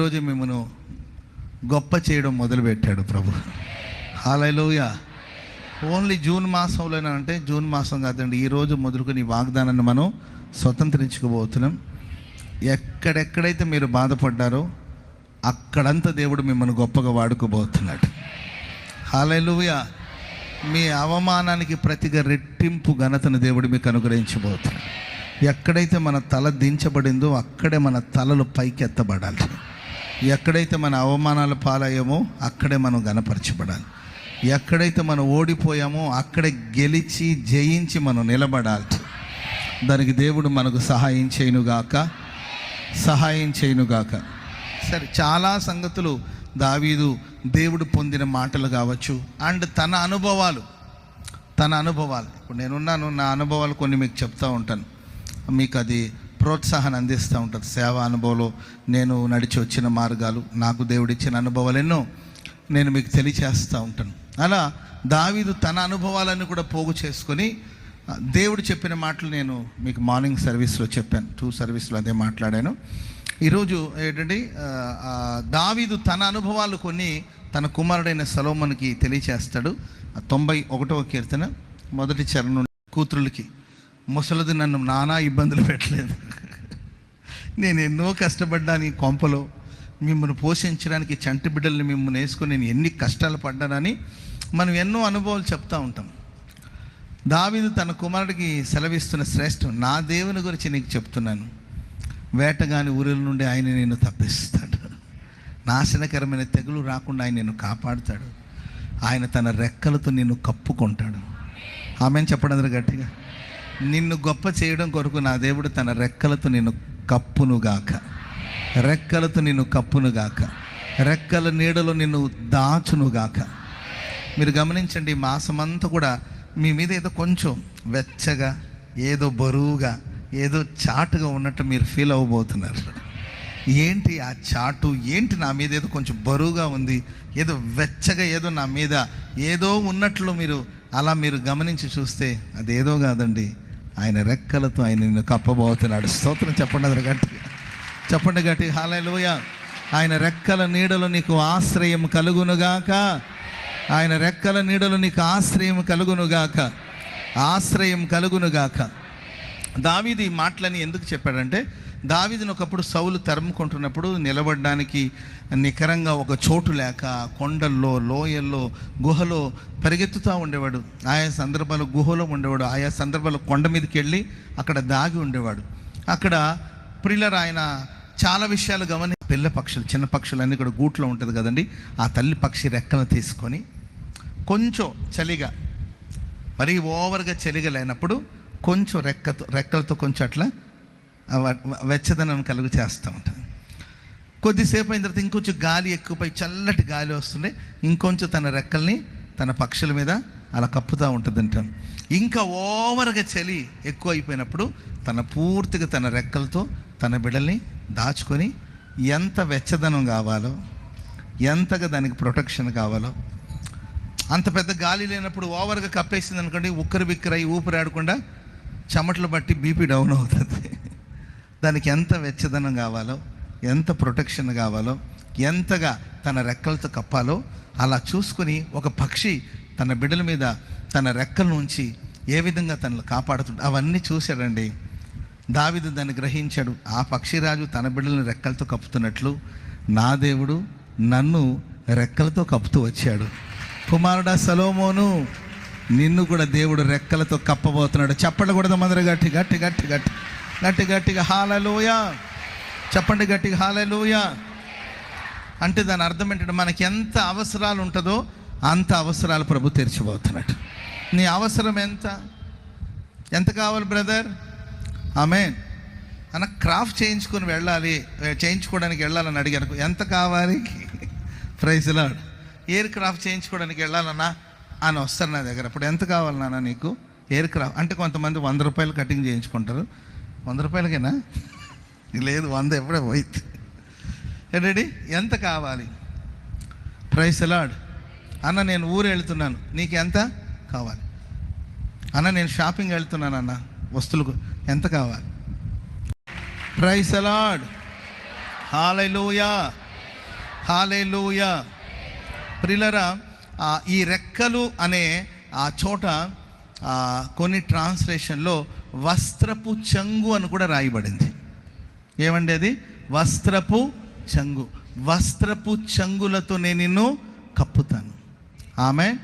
రోజు మిమ్మను గొప్ప చేయడం మొదలుపెట్టాడు ప్రభు. హాలలోయ ఓన్లీ జూన్ మాసంలోనే అంటే జూన్ మాసం కాదండి ఈ రోజు మొదలుకొని వాగ్దానాన్ని మనం స్వతంత్రించుకోబోతున్నాం. ఎక్కడెక్కడైతే మీరు బాధపడ్డారో అక్కడంతా దేవుడు మిమ్మల్ని గొప్పగా వాడుకోబోతున్నాడు. హాలూయ మీ అవమానానికి ప్రతిగా రెట్టింపు ఘనతను దేవుడు మీకు అనుగ్రహించబోతున్నాడు. ఎక్కడైతే మన తల దించబడిందో అక్కడే మన తలలు పైకి ఎత్తబడాలి ఎక్కడైతే మన అవమానాలు పాలయ్యామో అక్కడే మనం గనపరచబడాలి ఎక్కడైతే మనం ఓడిపోయామో అక్కడే గెలిచి జయించి మనం నిలబడాలి. దానికి దేవుడు మనకు సహాయం చేయనుగాక. సహాయం చేయనుగాక. సరే చాలా సంగతులు దావీదు దేవుడు పొందిన మాటలు కావచ్చు. అండ్ తన అనుభవాలు. తన అనుభవాలు. ఇప్పుడు నేనున్నాను నా అనుభవాలు కొన్ని మీకు చెప్తూ ఉంటాను. మీకు అది ప్రోత్సాహాన్ని అందిస్తూ ఉంటుంది సేవ అనుభవంలో నేను నడిచి వచ్చిన మార్గాలు నాకు దేవుడిచ్చిన అనుభవాలు ఎన్నో నేను మీకు తెలియచేస్తూ ఉంటాను. అలా దావీదు తన అనుభవాలను కూడా పోగు చేసుకొని దేవుడు చెప్పిన మాటలు నేను మీకు మార్నింగ్ సర్వీస్లో చెప్పాను. టూ సర్వీస్లో అదే మాట్లాడాను. ఈరోజు ఏంటంటే దావీదు తన అనుభవాలు కొన్ని తన కుమారుడైన సలోమన్కి తెలియచేస్తాడు. తొంభై ఒకటవ కీర్తన మొదటి చరణం కూతురులకి ముసలిది నన్ను నానా ఇబ్బందులు పెట్టలేదు. నేను ఎన్నో కష్టపడ్డాను ఈ కొంపలో. మిమ్మల్ని పోషించడానికి చంటి బిడ్డల్ని మిమ్మల్ని వేసుకుని నేను ఎన్ని కష్టాలు పడ్డానని మనం ఎన్నో అనుభవాలు చెప్తూ ఉంటాం. దావిదు తన కుమారుడికి సెలవిస్తున్న శ్రేష్టం నా దేవుని గురించి నీకు చెప్తున్నాను. వేటగాని ఊరిల నుండి ఆయన నేను తప్పిస్తాడు. నాశనకరమైన తెగులు రాకుండా ఆయన నేను కాపాడుతాడు. ఆయన తన రెక్కలతో నిన్ను కప్పుకుంటాడు. ఆమెను చెప్పడం గట్టిగా. నిన్ను గొప్ప చేయడం కొరకు నా దేవుడు తన రెక్కలతో నిన్ను కప్పునుగాక. రెక్కలతో నిన్ను కప్పునుగాక. రెక్కల నీడలో నిన్ను దాచునుగాక. మీరు గమనించండి మాసమంతా కూడా మీ మీద ఏదో కొంచెం వెచ్చగా ఏదో బరువుగా ఏదో చాటుగా ఉన్నట్టు మీరు ఫీల్ అవ్వబోతున్నారు. ఏంటి ఆ చాటు? ఏంటి నా మీద ఏదో కొంచెం బరువుగా ఉంది? ఏదో వెచ్చగా ఏదో నా మీద ఏదో ఉన్నట్లు మీరు అలా మీరు గమనించి చూస్తే అదేదో కాదండి. ఆయన రెక్కలతో ఆయన నిన్ను కప్పబోతున్నాడు. స్తోత్రం చెప్పండి అది గట్టిగా చెప్పండి గట్టి. హాలలోయ ఆయన రెక్కల నీడలు నీకు ఆశ్రయం కలుగునుగాక. ఆయన రెక్కల నీడలు నీకు ఆశ్రయం కలుగునుగాక. ఆశ్రయం కలుగునుగాక. దావీది మాటలని ఎందుకు చెప్పాడంటే దావీదిని ఒకప్పుడు సౌలు తరుముకుంటున్నప్పుడు నిలబడడానికి నికరంగా ఒక చోటు లేక కొండల్లో లోయల్లో గుహలో పరిగెత్తుతూ ఉండేవాడు. ఆయా సందర్భాలు గుహలో ఉండేవాడు. ఆయా సందర్భాలు కొండ మీదకి వెళ్ళి అక్కడ దాగి ఉండేవాడు. అక్కడ ప్రిల్లర్ ఆయన చాలా విషయాలు గమని పిల్ల పక్షులు చిన్న పక్షులు అన్నీ కూడా గూట్లో ఉంటుంది కదండి. ఆ తల్లి పక్షి రెక్కలు తీసుకొని కొంచెం చలిగా మరీ ఓవర్గా చలిగా లేనప్పుడు కొంచెం రెక్కతో రెక్కలతో కొంచెం అట్లా వెచ్చదనం కలుగు చేస్తూ ఉంటుంది కొద్దిసేపు అయిన తర్వాత ఇంకొంచెం గాలి ఎక్కువపై చల్లటి గాలి వస్తుండే ఇంకొంచెం తన రెక్కల్ని తన పక్షుల మీద అలా కప్పుతూ ఉంటుందంట. ఇంకా ఓవర్గా చలి ఎక్కువ అయిపోయినప్పుడు తన పూర్తిగా తన రెక్కలతో తన బిడ్డల్ని దాచుకొని ఎంత వెచ్చదనం కావాలో ఎంతగా దానికి ప్రొటెక్షన్ కావాలో అంత పెద్ద గాలి లేనప్పుడు ఓవర్గా కప్పేసింది అనుకోండి ఉక్కరు బిక్కరై ఊపిరాడకుండా చెమటలు బట్టి బీపీ డౌన్ అవుతుంది. దానికి ఎంత వెచ్చదనం కావాలో ఎంత ప్రొటెక్షన్ కావాలో ఎంతగా తన రెక్కలతో కప్పాలో అలా చూసుకుని ఒక పక్షి తన బిడ్డల మీద తన రెక్కల నుంచి ఏ విధంగా తనను కాపాడుతుంది అవన్నీ చూశాడండి. దావిదు దాన్ని గ్రహించాడు. ఆ పక్షిరాజు తన బిడ్డలను రెక్కలతో కప్పుతున్నట్లు నా దేవుడు నన్ను రెక్కలతో కప్పుతూ వచ్చాడు. కుమారుడా సలోమోను నిన్ను కూడా దేవుడు రెక్కలతో కప్పబోతున్నాడు. చెప్పకూడదు కూడా మందరు గట్టి గట్టి గట్టి గట్టి గట్టి గట్టిగా హాలలోయ. చెప్పండి గట్టిగా హాలలోయ. అంటే దాని అర్థం ఏంటంటే మనకి ఎంత అవసరాలు ఉంటుందో అంత అవసరాలు ప్రభు తెరిచిపోతున్నాడు. నీ అవసరం ఎంత? ఎంత కావాలి బ్రదర్? ఆమె అన్న క్రాఫ్ట్ చేయించుకొని వెళ్ళాలి చేయించుకోవడానికి వెళ్ళాలని అడిగాను. ఎంత కావాలి? ప్రైజ్ ఎయిర్ క్రాఫ్ట్ చేయించుకోవడానికి వెళ్ళాలన్నా అని వస్తారు నా దగ్గర. అప్పుడు ఎంత కావాలి నాన్న నీకు? ఎయిర్ క్రాఫ్ట్ అంటే కొంతమంది వంద రూపాయలు కటింగ్ చేయించుకుంటారు. వంద రూపాయలకేనా? లేదు వంద ఎప్పుడే పోయింది ఏంటండి ఎంత కావాలి? ప్రైస్ ఎలాడ్ అన్న నేను ఊరు వెళ్తున్నాను. నీకు ఎంత కావాలి? అన్న నేను షాపింగ్ వెళ్తున్నాను అన్న. వస్తువులకు ఎంత కావాలి? ప్రైస్ అలాడ్ హాలూయా హాలేలుయ ప్రిలరా ఈ రెక్కలు అనే ఆ చోట కొన్ని ట్రాన్స్లేషన్లో వస్త్రపు చెంగు అని కూడా రాయబడింది. ఏమండి అది? వస్త్రపు చెంగు. వస్త్రపు చెంగులతో నేను నిన్ను కప్పుతాను. ఆమె?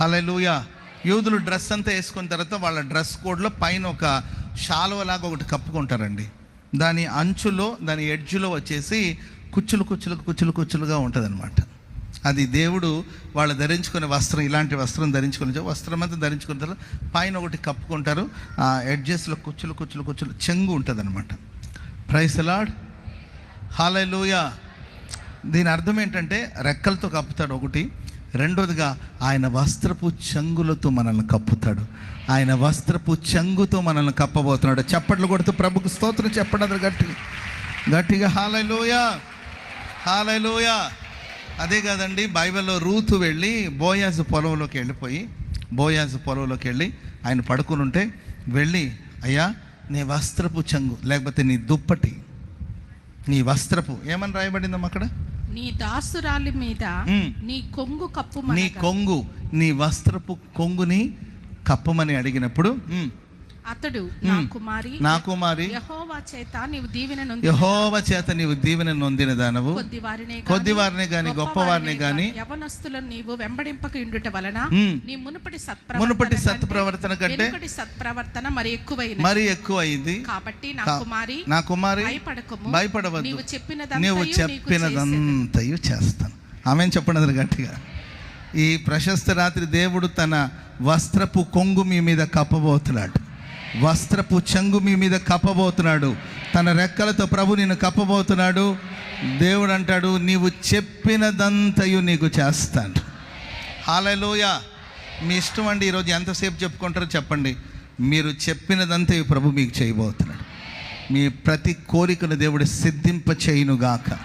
హలెలూయ యూదులు డ్రెస్ అంతా వేసుకున్న తర్వాత వాళ్ళ డ్రెస్ కోడ్లో పైన ఒక శాలువలాగా ఒకటి కప్పుకుంటారండి. దాని అంచులో దాని ఎడ్జ్లో వచ్చేసి కుచ్చులు కుచ్చులు కుచ్చులు కుచ్చులుగా ఉంటుంది అది దేవుడు వాళ్ళు ధరించుకునే వస్త్రం ఇలాంటి వస్త్రం ధరించుకుని వస్త్రం అంతా ధరించుకున్న తర్వాత పైన ఒకటి కప్పుకుంటారు. ఆ ఎడ్జెస్లో కుచ్చులు కుచ్చులు కుచ్చులు చెంగు ఉంటుంది అనమాట ప్రైస్ లాడ్ హాలూయ దీని అర్థం ఏంటంటే రెక్కలతో కప్పుతాడు ఒకటి రెండోదిగా ఆయన వస్త్రపు చెంగులతో మనల్ని కప్పుతాడు. ఆయన వస్త్రపు చెంగుతో మనల్ని కప్పబోతున్నాడు. చప్పట్లు కొడుతూ ప్రభుకు స్తోత్రం చెప్పడం గట్టిగా గట్టిగా హాలలోయ హాలలోయ అదే కాదండి బైబిల్లో రూతు వెళ్ళి బోయాజు పొలంలోకి వెళ్ళిపోయి బోయాజు పొలంలోకి వెళ్ళి ఆయన పడుకుని ఉంటే వెళ్ళి అయ్యా నీ వస్త్రపు చెంగు లేకపోతే నీ దుప్పటి నీ వస్త్రపు ఏమని రాయబడిందమ్మా అక్కడ నీ దాసురాలి మీద. నీ కొంగు కప్పు నీ కొంగు నీ వస్త్రపు కొంగుని కప్పమని అడిగినప్పుడు "ఉమ్, అతడు నా కుమారి. నా కుమారి. యహోవా చేత నీవు దీవెన యహోవ చేత నీవు దీవెన నొందిన దానవు కొద్ది వారినే కొద్ది వారిని గాని గొప్ప వారిని గాని యవనస్తులను నీవు వెంబడింపక ఉండుట వలన మ్మ్. నీ మునుపటి మునుపటి సత్ప్రవర్తన సత్ప్రవర్తన కంటే వెనుకటి సత్ప్రవర్తన మరి ఎక్కువైన మరి ఎక్కువ అయింది కాబట్టి నా కుమారి నా కుమారి భయపడకము. భయపడవద్దు. నీవు చెప్పినదంతయు నీవు. చెప్పినదంతయు చేస్తాను. ఆమె చెప్పండి గట్టిగా? ఈ ప్రశస్త రాత్రి దేవుడు తన వస్త్రపు కొంగు మీ మీద కప్పబోతున్నాడు. వస్త్రపు చెంగు మీ మీద కప్పబోతున్నాడు. తన రెక్కలతో ప్రభు నిన్ను కప్పబోతున్నాడు. దేవుడు అంటాడు నీవు చెప్పినదంతయు నీకు చేస్తాను. హాలలోయ మీ ఇష్టం అండి ఈరోజు ఎంతసేపు చెప్పుకుంటారో చెప్పండి. మీరు చెప్పినదంతయు ప్రభు మీకు చేయబోతున్నాడు. మీ ప్రతి కోరికను దేవుడు సిద్ధింప చేయునుగాక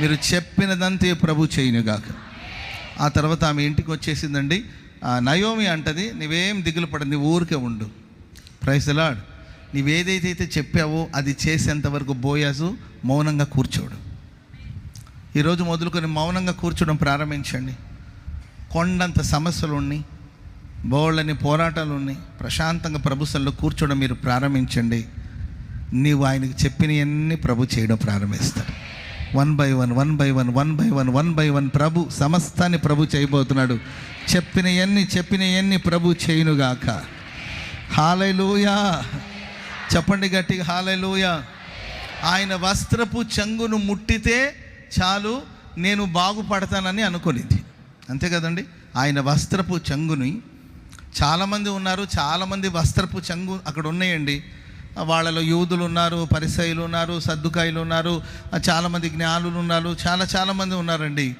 మీరు చెప్పినదంతయు ప్రభు చేయునుగాక. ఆ తర్వాత ఆమె ఇంటికి వచ్చేసిందండి. ఆ నయోమి అంటది నువ్వేం దిగులు పడింది ఊరికే ఉండు. ప్రైసలాడ్ నీవేదైతే చెప్పావో అది చేసేంత వరకు బోయాసు మౌనంగా కూర్చోడు. ఈరోజు మొదలుకొని మౌనంగా కూర్చోడం ప్రారంభించండి. కొండంత సమస్యలు ఉన్నాయి బోళ్ళని పోరాటాలు ఉన్నాయి ప్రశాంతంగా ప్రభుత్వంలో కూర్చోడం మీరు ప్రారంభించండి. నీవు ఆయనకి చెప్పినవన్నీ ప్రభు చేయడం ప్రారంభిస్తాడు one by one one by one one by one one by one ప్రభు సమస్తాన్ని ప్రభు చేయబోతున్నాడు. చెప్పినవన్నీ చెప్పినవన్నీ ప్రభు చేయునుగాక. హాలయలుయా చెప్పండి గట్టిగా హాలైలూయా. ఆయన వస్త్రపు చెంగును ముట్టితే చాలు నేను బాగుపడతానని అనుకునేది అంతే కదండి? ఆయన వస్త్రపు చెంగుని చాలామంది ఉన్నారు చాలామంది వస్త్రపు చెంగు అక్కడ ఉన్నాయండి. వాళ్ళలో యూదులు ఉన్నారు పరిసయులు ఉన్నారు సర్దుకాయలు ఉన్నారు చాలామంది జ్ఞానులు ఉన్నారు చాలా చాలామంది ఉన్నారండి.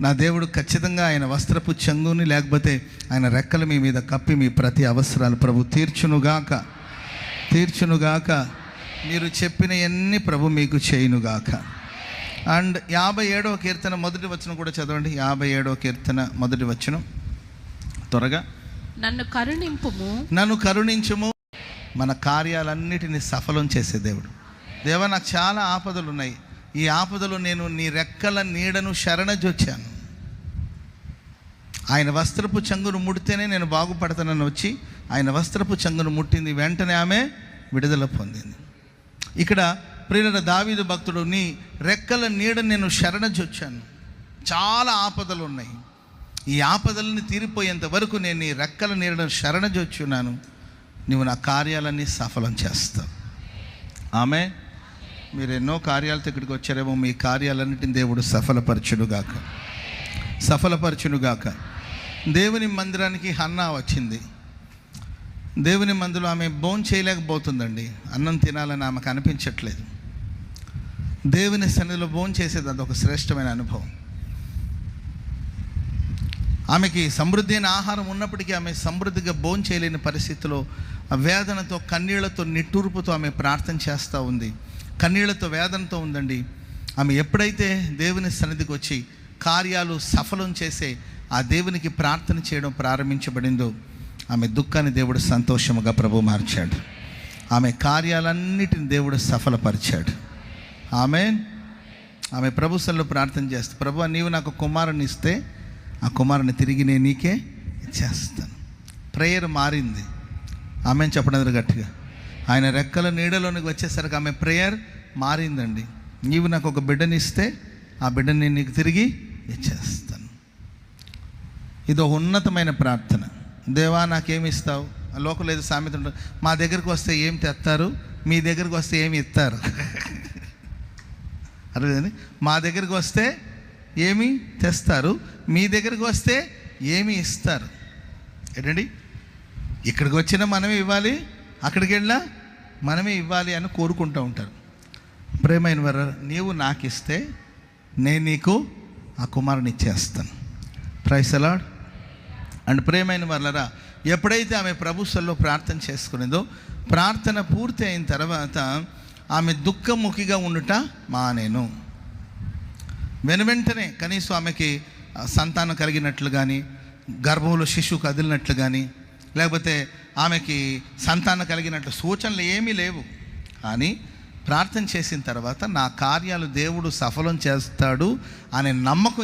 నా దేవుడు ఖచ్చితంగా ఆయన వస్త్రపు చెంగుని లేకపోతే ఆయన రెక్కలు మీ మీద కప్పి మీ ప్రతి అవసరాలు ప్రభు తీర్చునుగాక. తీర్చునుగాక. మీరు చెప్పిన ఎన్ని ప్రభు మీకు చేయునుగాక. అండ్ యాభై ఏడవ కీర్తన మొదటి వచనం కూడా చదవండి. యాభై ఏడవ కీర్తన మొదటి వచనం. త్వరగా. నన్ను కరుణింపుము. నన్ను కరుణించుము. మన కార్యాలన్నిటిని సఫలం చేసే దేవుడు. దేవ నాకు చాలా ఆపదలు ఉన్నాయి. ఈ ఆపదలు నేను నీ రెక్కల నీడను శరణజొచ్చాను. ఆయన వస్త్రపు చంగును ముడితేనే నేను బాగుపడతానని వచ్చి ఆయన వస్త్రపు చంగును ముట్టింది. వెంటనే ఆమె విడుదల పొందింది. ఇక్కడ ప్రియుల దావీదు భక్తుడు నీ రెక్కల నీడ నేను శరణజొచ్చాను. చాలా ఆపదలు ఉన్నాయి. ఈ ఆపదలని తీరిపోయేంత వరకు నేను నీ రెక్కల నీడను శరణజొచ్చున్నాను. నువ్వు నా కార్యాలన్నీ సఫలం చేస్తావు. ఆమె మీరు ఎన్నో కార్యాలతో ఇక్కడికి వచ్చారేమో మీ కార్యాలన్నింటిని దేవుడు సఫలపరచునుగాక. సఫలపరచునుగాక. దేవుని మందిరానికి హన్నా వచ్చింది. దేవుని మందులో ఆమె బోన్ చేయలేకపోతుందండి. అన్నం తినాలని ఆమెకు అనిపించట్లేదు. దేవుని సన్నిధిలో బోన్ చేసేది ఒక శ్రేష్టమైన అనుభవం. ఆమెకి సమృద్ధి అయిన ఆహారం ఉన్నప్పటికీ ఆమె సమృద్ధిగా బోన్ చేయలేని పరిస్థితిలో వేదనతో కన్నీళ్ళతో నిట్టూర్పుతో ఆమె ప్రార్థన చేస్తూ ఉంది. కన్నీళ్ళతో వేదనతో ఉందండి. ఆమె ఎప్పుడైతే దేవుని సన్నిధికి వచ్చి కార్యాలు సఫలం చేసే ఆ దేవునికి ప్రార్థన చేయడం ప్రారంభించబడిందో ఆమె దుఃఖాన్ని దేవుడు సంతోషముగా ప్రభు మార్చాడు. ఆమె కార్యాలన్నిటిని దేవుడు సఫలపరిచాడు. ఆమె ఆమె ప్రభుత్వంలో ప్రార్థన చేస్తా. ప్రభు నీవు నాకు కుమారుని ఇస్తే ఆ కుమారుని తిరిగి నేను నీకే ఇచ్చేస్తాను. ప్రేయర్ మారింది. ఆమె చెప్పడం గట్టిగా. ఆయన రెక్కల నీడలోనికి వచ్చేసరికి ఆమె ప్రేయర్ మారిందండి. నీవు నాకు ఒక బిడ్డని ఇస్తే ఆ బిడ్డని నేను నీకు తిరిగి ఇచ్చేస్తాను ఇది ఒక ఉన్నతమైన ప్రార్థన. దేవా నాకేమిస్తావు? ఆ లోకంలో ఏదో సామెత ఉంటుంది మా దగ్గరికి వస్తే ఏం తెస్తారు? మీ దగ్గరికి వస్తే ఏమి ఇస్తారు? అర్థమైంది? మా దగ్గరికి వస్తే ఏమి తెస్తారు? మీ దగ్గరికి వస్తే ఏమి ఇస్తారు? ఏంటండి? ఇక్కడికి వచ్చినా మనమే ఇవ్వాలి అక్కడికి వెళ్ళినా మనమే ఇవ్వాలి అని కోరుకుంటూ ఉంటారు. ప్రేమైన వారు నీవు నాకు ఇస్తే నేను నీకు ఆ కుమారుని ఇచ్చేస్తాను. ప్రైస్ అలాడ్ అండ్ ప్రేమైన వాళ్ళరా ఎప్పుడైతే ఆమె ప్రభుత్వంలో ప్రార్థన చేసుకునేదో ప్రార్థన పూర్తి అయిన తర్వాత ఆమె దుఃఖముఖిగా ఉండుట మానేను వెను వెంటనే కనీసం ఆమెకి సంతానం కలిగినట్లు కానీ గర్భంలో శిశువు కదిలినట్లు కానీ లేకపోతే ఆమెకి సంతానం కలిగినట్లు సూచనలు ఏమీ లేవు. కానీ ప్రార్థన చేసిన తర్వాత నా కార్యాలు దేవుడు సఫలం చేస్తాడు అనే నమ్మకం